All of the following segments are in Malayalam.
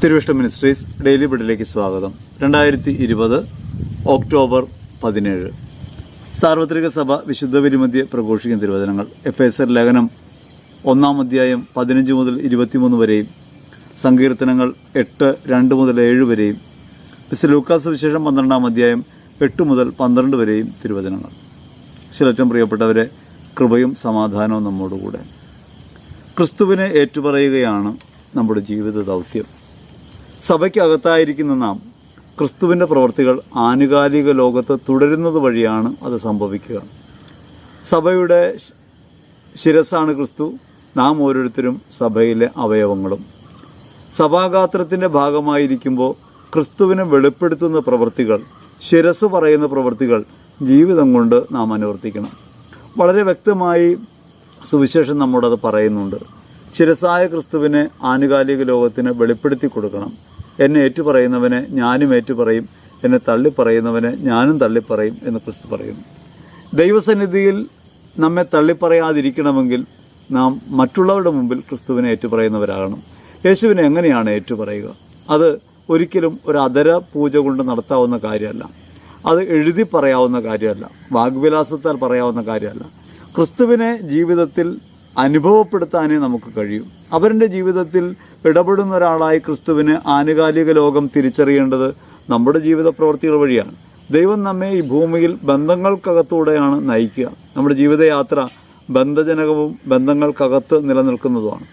തിരുവിഷ്ട മിനിസ്ട്രീസ് ഡെയിലി ബിഡിലേക്ക് സ്വാഗതം. രണ്ടായിരത്തി ഇരുപത് ഒക്ടോബർ പതിനേഴ്. സാർവത്രിക സഭ വിശുദ്ധ വിരുമധ്യ പ്രഘോഷിക്കുന്ന തിരുവചനങ്ങൾ. എഫ് എസ് എർ ലേഖനം ഒന്നാം അധ്യായം പതിനഞ്ച് മുതൽ ഇരുപത്തിമൂന്ന് വരെയും സങ്കീർത്തനങ്ങൾ എട്ട് രണ്ട് മുതൽ ഏഴ് വരെയും മിസ് ലൂക്കാസ് വിശേഷം പന്ത്രണ്ടാം അധ്യായം എട്ട് മുതൽ പന്ത്രണ്ട് വരെയും തിരുവചനങ്ങൾ. ചിലറ്റം പ്രിയപ്പെട്ടവരെ കൃപയും സമാധാനവും നമ്മോടുകൂടെ. ക്രിസ്തുവിനെ ഏറ്റുപറയുകയാണ് നമ്മുടെ ജീവിത ദൗത്യം. സഭയ്ക്കകത്തായിരിക്കുന്ന നാം ക്രിസ്തുവിന്റെ പ്രവർത്തികൾ ആനുകാലിക ലോകത്ത് തുടരുന്നത് വഴിയാണ് അത് സംഭവിക്കുക. സഭയുടെ ശിരസാണ് ക്രിസ്തു. നാം ഓരോരുത്തരും സഭയിലെ അവയവങ്ങളും. സഭാഗാത്രത്തിന്റെ ഭാഗമായിരിക്കുമ്പോൾ ക്രിസ്തുവിനെ വെളിപ്പെടുത്തുന്ന പ്രവൃത്തികൾ ശിരസ് പറയുന്ന പ്രവൃത്തികൾ ജീവിതം കൊണ്ട് നാം അനുവർത്തിക്കണം. വളരെ വ്യക്തമായി സുവിശേഷം നമ്മോടത് പറയുന്നുണ്ട്. ശിരസായ ക്രിസ്തുവിനെ ആനുകാലിക ലോകത്തിന് വെളിപ്പെടുത്തി കൊടുക്കണം. എന്നെ ഏറ്റുപറയുന്നവനെ ഞാനും ഏറ്റുപറയും എന്നെ തള്ളിപ്പറയുന്നവനെ ഞാനും തള്ളിപ്പറയും എന്ന് ക്രിസ്തു പറയുന്നു. ദൈവസന്നിധിയിൽ നമ്മെ തള്ളിപ്പറയാതിരിക്കണമെങ്കിൽ നാം മറ്റുള്ളവരുടെ മുമ്പിൽ ക്രിസ്തുവിനെ ഏറ്റുപറയുന്നവരാകണം. യേശുവിനെ എങ്ങനെയാണ് ഏറ്റുപറയുക? അത് ഒരിക്കലും ഒരു അതര പൂജ കൊണ്ട് നടത്താവുന്ന കാര്യമല്ല. അത് എഴുതി പറയാവുന്ന കാര്യമല്ല. വാഗ്വിലാസത്താൽ പറയാവുന്ന കാര്യമല്ല. ക്രിസ്തുവിനെ ജീവിതത്തിൽ അനുഭവപ്പെടുത്താനേ നമുക്ക് കഴിയും. അവരുടെ ജീവിതത്തിൽ ഇടപെടുന്ന ഒരാളായി ക്രിസ്തുവിന് ആനുകാലിക ലോകം തിരിച്ചറിയേണ്ടത് നമ്മുടെ ജീവിത പ്രവൃത്തികൾ വഴിയാണ്. ദൈവം നമ്മെ ഈ ഭൂമിയിൽ ബന്ധങ്ങൾക്കകത്തൂടെയാണ് നയിക്കുക. നമ്മുടെ ജീവിതയാത്ര ബന്ധജനകവും ബന്ധങ്ങൾക്കകത്ത് നിലനിൽക്കുന്നതുമാണ്.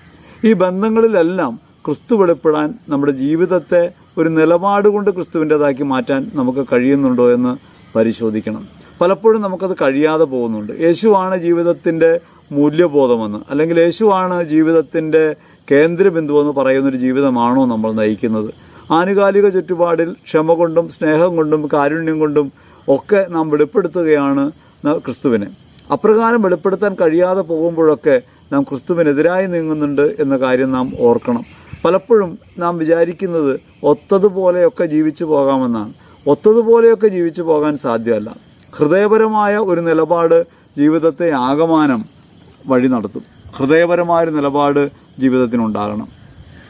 ഈ ബന്ധങ്ങളിലെല്ലാം ക്രിസ്തു വെളിപ്പെടാൻ നമ്മുടെ ജീവിതത്തെ ഒരു നിലപാട് കൊണ്ട് ക്രിസ്തുവിന്റെതാക്കി മാറ്റാൻ നമുക്ക് കഴിയുന്നുണ്ടോ എന്ന് പരിശോധിക്കണം. പലപ്പോഴും നമുക്കത് കഴിയാതെ പോകുന്നുണ്ട്. യേശുവാണ് ജീവിതത്തിന്റെ മൂല്യബോധമെന്ന്. അല്ലെങ്കിൽ യേശുവാണ് ജീവിതത്തിന്റെ കേന്ദ്രബിന്ദുവെന്ന് പറയുന്നൊരു ജീവിതമാണോ നമ്മൾ നയിക്കുന്നത്? ആനുകാലിക ചുറ്റുപാടിൽ ക്ഷമ കൊണ്ടും സ്നേഹം കൊണ്ടും കാരുണ്യം കൊണ്ടും ഒക്കെ നാം വെളിപ്പെടുത്തുകയാണ് ക്രിസ്തുവിനെ. അപ്രകാരം വെളിപ്പെടുത്താൻ കഴിയാതെ പോകുമ്പോഴൊക്കെ നാം ക്രിസ്തുവിനെതിരായി നീങ്ങുന്നുണ്ട് എന്ന കാര്യം നാം ഓർക്കണം. പലപ്പോഴും നാം വിചാരിക്കുന്നത് ഒത്തതുപോലെയൊക്കെ ജീവിച്ചു പോകാമെന്നാണ്. ഒത്തതുപോലെയൊക്കെ ജീവിച്ചു പോകാൻ സാധ്യമല്ല. ഹൃദയപരമായ ഒരു നിലപാട് ജീവിതത്തെ ആകമാനം വഴി നടത്തും. ഹൃദയപരമായൊരു നിലപാട് ജീവിതത്തിനുണ്ടാകണം.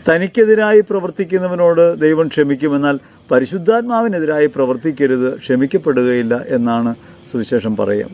തനിക്കെതിരായി പ്രവർത്തിക്കുന്നവനോട് ദൈവം ക്ഷമിക്കുമെന്നാൽ പരിശുദ്ധാത്മാവിനെതിരായി പ്രവർത്തിക്കരുത് ക്ഷമിക്കപ്പെടുകയില്ല എന്നാണ് സുവിശേഷം പറയുക.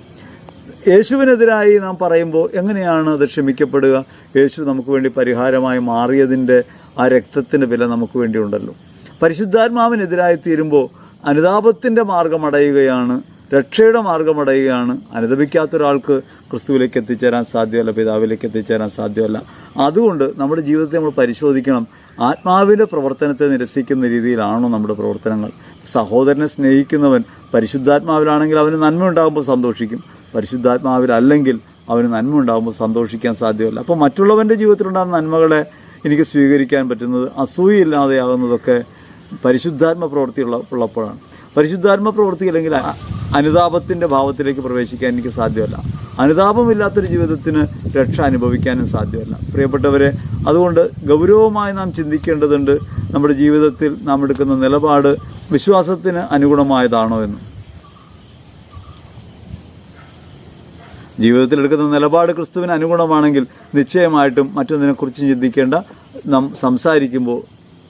യേശുവിനെതിരായി നാം പറയുമ്പോൾ എങ്ങനെയാണ് അത് ക്ഷമിക്കപ്പെടുക? യേശു നമുക്ക് വേണ്ടി പരിഹാരമായി മാറിയതിന്റെ ആ രക്തത്തിന്റെ വില നമുക്ക് വേണ്ടി ഉണ്ടല്ലോ പരിശുദ്ധാത്മാവിനെതിരായി തീരുമ്പോൾ അനുതാപത്തിന്റെ മാർഗം അടയുകയാണ് രക്ഷയുടെ മാർഗമടയുകയാണ്. അനുദപിക്കാത്ത ഒരാൾക്ക് ക്രിസ്തുവിലേക്ക് എത്തിച്ചേരാൻ സാധ്യമല്ല പിതാവിലേക്ക് എത്തിച്ചേരാൻ സാധ്യമല്ല. അതുകൊണ്ട് നമ്മുടെ ജീവിതത്തെ നമ്മൾ പരിശോധിക്കണം. ആത്മാവിന്റെ പ്രവർത്തനത്തെ നിരസിക്കുന്ന രീതിയിലാണോ നമ്മുടെ പ്രവർത്തനങ്ങൾ. സഹോദരനെ സ്നേഹിക്കുന്നവൻ പരിശുദ്ധാത്മാവിലാണെങ്കിൽ അവന് നന്മ ഉണ്ടാകുമ്പോൾ സന്തോഷിക്കും. പരിശുദ്ധാത്മാവിലല്ലെങ്കിൽ അവന് നന്മ ഉണ്ടാകുമ്പോൾ സന്തോഷിക്കാൻ സാധ്യമല്ല. അപ്പോൾ മറ്റുള്ളവന്റെ ജീവിതത്തിലുണ്ടാകുന്ന നന്മകളെ എനിക്ക് സ്വീകരിക്കാൻ പറ്റുന്നത് അസൂയില്ലാതെയാകുന്നതൊക്കെ പരിശുദ്ധാത്മ പ്രവൃത്തി ഉള്ള ഉള്ളപ്പോഴാണ്. പരിശുദ്ധാത്മ പ്രവൃത്തി അല്ലെങ്കിൽ അനുതാപത്തിന്റെ ഭാവത്തിലേക്ക് പ്രവേശിക്കാൻ എനിക്ക് സാധ്യമല്ല. അനുതാപമില്ലാത്തൊരു ജീവിതത്തിന് രക്ഷ അനുഭവിക്കാനും സാധ്യമല്ല. പ്രിയപ്പെട്ടവരെ അതുകൊണ്ട് ഗൗരവമായി നാം ചിന്തിക്കേണ്ടതുണ്ട് നമ്മുടെ ജീവിതത്തിൽ നാം എടുക്കുന്ന നിലപാട് വിശ്വാസത്തിന് അനുഗുണമായതാണോ എന്ന്. ജീവിതത്തിൽ എടുക്കുന്ന നിലപാട് ക്രിസ്തുവിന് അനുഗുണമാണെങ്കിൽ നിശ്ചയമായിട്ടും മറ്റൊന്നിനെക്കുറിച്ച് ചിന്തിക്കേണ്ട നാം സംസാരിക്കുമ്പോൾ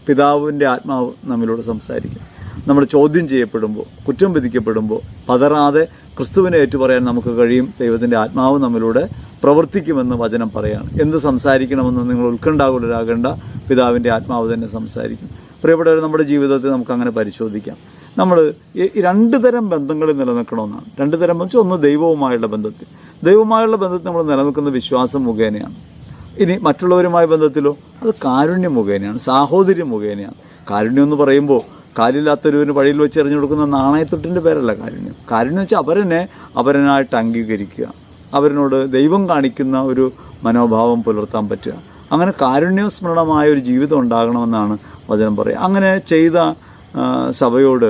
പിതാവിന്റെ ആത്മാവ് നമ്മിലൂടെ സംസാരിക്കും. നമ്മൾ ചോദ്യം ചെയ്യപ്പെടുമ്പോൾ കുറ്റം വിധിക്കപ്പെടുമ്പോൾ പതറാതെ ക്രിസ്തുവിനെ ഏറ്റുപറയാൻ നമുക്ക് കഴിയും. ദൈവത്തിന്റെ ആത്മാവ് നമ്മളിലൂടെ പ്രവർത്തിക്കുമെന്ന് വചനം പറയാണ്. എന്ത് സംസാരിക്കണമെന്ന് നിങ്ങൾ ഉത്കണ്ഠാകുലരാകേണ്ട. പിതാവിന്റെ ആത്മാവ് തന്നെ സംസാരിക്കും. പ്രിയപ്പെട്ടവർ നമ്മുടെ ജീവിതത്തിൽ നമുക്ക് അങ്ങനെ പരിശോധിക്കാം. നമ്മൾ രണ്ട് തരം ബന്ധങ്ങളിൽ നിലനിൽക്കണമെന്നാണ്. രണ്ട് തരം വെച്ചാൽ ഒന്ന് ദൈവവുമായുള്ള ബന്ധത്തിൽ. ദൈവവുമായുള്ള ബന്ധത്തിൽ നമ്മൾ നിലനിൽക്കുന്ന വിശ്വാസം മുഖേനയാണ്. ഇനി മറ്റുള്ളവരുമായ ബന്ധത്തിലോ അത് കാരുണ്യം മുഖേനയാണ് സാഹോദര്യം മുഖേനയാണ്. കാരുണ്യം എന്ന് പറയുമ്പോൾ കാലില്ലാത്തൊരുവിന് വഴിയിൽ വെച്ച് എറിഞ്ഞു കൊടുക്കുന്ന നാണയത്തൊട്ടിന്റെ പേരല്ല കാരുണ്യം. കാരുണ്യം വെച്ചാൽ അവരെന്നെ അവരനായിട്ട് അംഗീകരിക്കുക. അവരിനോട് ദൈവം കാണിക്കുന്ന ഒരു മനോഭാവം പുലർത്താൻ പറ്റുക. അങ്ങനെ കാരുണ്യസ്മരണമായ ഒരു ജീവിതം ഉണ്ടാകണമെന്നാണ് വചനം പറയുക. അങ്ങനെ ചെയ്ത സഭയോട്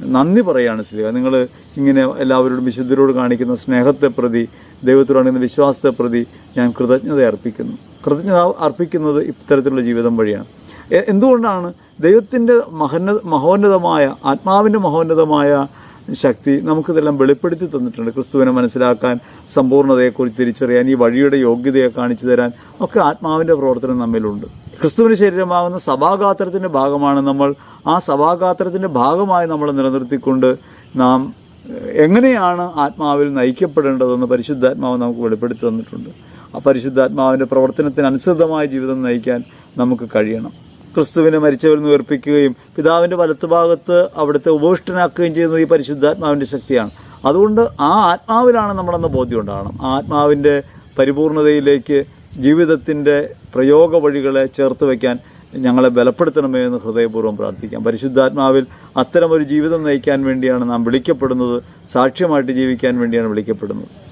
നന്ദി പറയുകയാണ് ശ്രീ നിങ്ങൾ ഇങ്ങനെ എല്ലാവരോടും വിശുദ്ധരോട് കാണിക്കുന്ന സ്നേഹത്തെ പ്രതി ദൈവത്തോട് കാണിക്കുന്ന വിശ്വാസത്തെ പ്രതി ഞാൻ കൃതജ്ഞത അർപ്പിക്കുന്നു. കൃതജ്ഞത അർപ്പിക്കുന്നത് ഇത്തരത്തിലുള്ള ജീവിതം വഴിയാണ്. എന്തുകൊണ്ടാണ് ദൈവത്തിന്റെ മഹന്ന മഹോന്നതമായ ആത്മാവിന്റെ മഹോന്നതമായ ശക്തി നമുക്കിതെല്ലാം വെളിപ്പെടുത്തി തന്നിട്ടുണ്ട്? ക്രിസ്തുവിനെ മനസ്സിലാക്കാൻ സമ്പൂർണതയെക്കുറിച്ച് തിരിച്ചറിയാൻ ഈ വഴിയുടെ യോഗ്യതയെ കാണിച്ചു തരാൻ ഒക്കെ ആത്മാവിന്റെ പ്രവർത്തനം നമ്മിലുണ്ട്. ക്രിസ്തുവിന് ശരീരമാകുന്ന സഭാഗാത്രത്തിന്റെ ഭാഗമാണ് നമ്മൾ. ആ സഭാഗാത്രത്തിന്റെ ഭാഗമായി നമ്മൾ നിലനിർത്തിക്കൊണ്ട് നാം എങ്ങനെയാണ് ആത്മാവിൽ നയിക്കപ്പെടേണ്ടതെന്ന് പരിശുദ്ധാത്മാവ് നമുക്ക് വെളിപ്പെടുത്തി തന്നിട്ടുണ്ട്. ആ പരിശുദ്ധാത്മാവിന്റെ പ്രവർത്തനത്തിനനുസൃതമായ ജീവിതം നയിക്കാൻ നമുക്ക് കഴിയണം. ക്രിസ്തുവിനെ മരിച്ചവരിൽ നിന്ന് ഉയർപ്പിക്കുകയും പിതാവിന്റെ വലത്തുഭാഗത്ത് അവിടുത്തെ ഉപവിഷ്ടനാക്കുകയും ചെയ്യുന്നത് ഈ പരിശുദ്ധാത്മാവിന്റെ ശക്തിയാണ്. അതുകൊണ്ട് ആ ആത്മാവിലാണ് നമ്മളെന്ന് ബോധ്യം ഉണ്ടാകണം ആ ആത്മാവിന്റെ പരിപൂർണതയിലേക്ക് ജീവിതത്തിന്റെ പ്രയോഗ വഴികളെ ചേർത്ത് വയ്ക്കാൻ ഞങ്ങളെ ബലപ്പെടുത്തണമേ എന്ന് ഹൃദയപൂർവം പ്രാർത്ഥിക്കാം. പരിശുദ്ധാത്മാവിൽ അത്തരമൊരു ജീവിതം നയിക്കാൻ വേണ്ടിയാണ് നാം വിളിക്കപ്പെടുന്നത്. സാക്ഷ്യമായിട്ട് ജീവിക്കാൻ വേണ്ടിയാണ് വിളിക്കപ്പെടുന്നത്.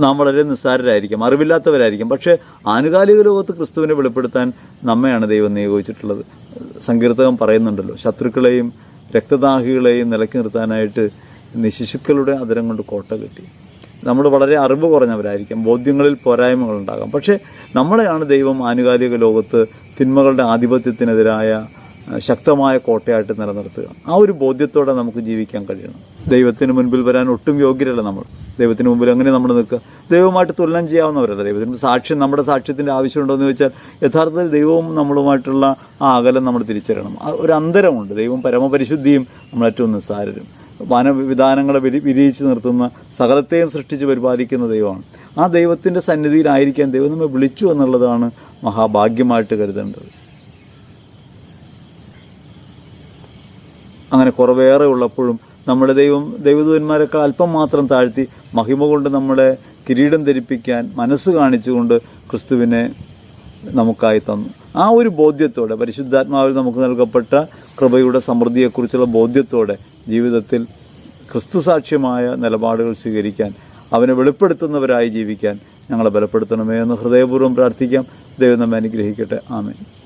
നാം വളരെ നിസ്സാരരായിരിക്കും അറിവില്ലാത്തവരായിരിക്കും. പക്ഷേ ആനുകാലിക ലോകത്ത് ക്രിസ്തുവിനെ വെളിപ്പെടുത്താൻ നമ്മയാണ് ദൈവം നിയോഗിച്ചിട്ടുള്ളത്. സങ്കീർത്തകം പറയുന്നുണ്ടല്ലോ ശത്രുക്കളെയും രക്തദാഹികളെയും നിലക്കി നിർത്താനായിട്ട് നിശിശുക്കളുടെ അതിരം കൊണ്ട് കോട്ട കെട്ടി. നമ്മൾ വളരെ അറിവ് കുറഞ്ഞവരായിരിക്കും ബോധ്യങ്ങളിൽ പോരായ്മകളുണ്ടാകാം പക്ഷേ നമ്മളെയാണ് ദൈവം ആനുകാലിക ലോകത്ത് തിന്മകളുടെ ആധിപത്യത്തിനെതിരായ ശക്തമായ കോട്ടയായിട്ട് നിലനിർത്തുക. ആ ഒരു ബോധ്യത്തോടെ നമുക്ക് ജീവിക്കാൻ കഴിയണം. ദൈവത്തിന് മുൻപിൽ വരാൻ ഒട്ടും യോഗ്യരല്ല നമ്മൾ. ദൈവത്തിന് മുമ്പിൽ അങ്ങനെ നമ്മൾ നിൽക്കുക. ദൈവമായിട്ട് തുലനം ചെയ്യാവുന്നവരല്ല. ദൈവത്തിന്റെ സാക്ഷ്യം നമ്മുടെ സാക്ഷ്യത്തിന്റെ ആവശ്യമുണ്ടോ എന്ന് ചോദിച്ചാൽ യഥാർത്ഥത്തിൽ ദൈവവും നമ്മളുമായിട്ടുള്ള ആ അകലം നമ്മൾ തിരിച്ചറിയണം. ഒരു അന്തരമുണ്ട്. ദൈവം പരമപരിശുദ്ധിയും നമ്മളേറ്റവും നിസ്സാരരും. വനവിധാനങ്ങളെ വിരി വിരിയിച്ച് നിർത്തുന്ന സകലത്തെയും സൃഷ്ടിച്ച് പരിപാലിക്കുന്ന ദൈവമാണ്. ആ ദൈവത്തിന്റെ സന്നിധിയിലായിരിക്കാൻ ദൈവം നമ്മെ വിളിച്ചു എന്നുള്ളതാണ് മഹാഭാഗ്യമായിട്ട് കരുതേണ്ടത്. അങ്ങനെ കുറവേറെ ഉള്ളപ്പോഴും നമ്മുടെ ദൈവം ദൈവദൂതന്മാരൊക്കെ അല്പം മാത്രം താഴ്ത്തി മഹിമ കൊണ്ട് നമ്മളെ കിരീടം ധരിപ്പിക്കാൻ മനസ്സ് കാണിച്ചുകൊണ്ട് ക്രിസ്തുവിനെ നമുക്കായി തന്നു. ആ ഒരു ബോധ്യത്തോടെ പരിശുദ്ധാത്മാവിൽ നമുക്ക് നൽകപ്പെട്ട കൃപയുടെ സമൃദ്ധിയെക്കുറിച്ചുള്ള ബോധ്യത്തോടെ ജീവിതത്തിൽ ക്രിസ്തു സാക്ഷ്യമായ നിലപാടുകൾ സ്വീകരിക്കാൻ അവനെ വെളിപ്പെടുത്തുന്നവരായി ജീവിക്കാൻ ഞങ്ങളെ ബലപ്പെടുത്തണമേ എന്ന് ഹൃദയപൂർവം പ്രാർത്ഥിക്കാം. ദൈവം നമ്മെ അനുഗ്രഹിക്കട്ടെ. ആമേൻ.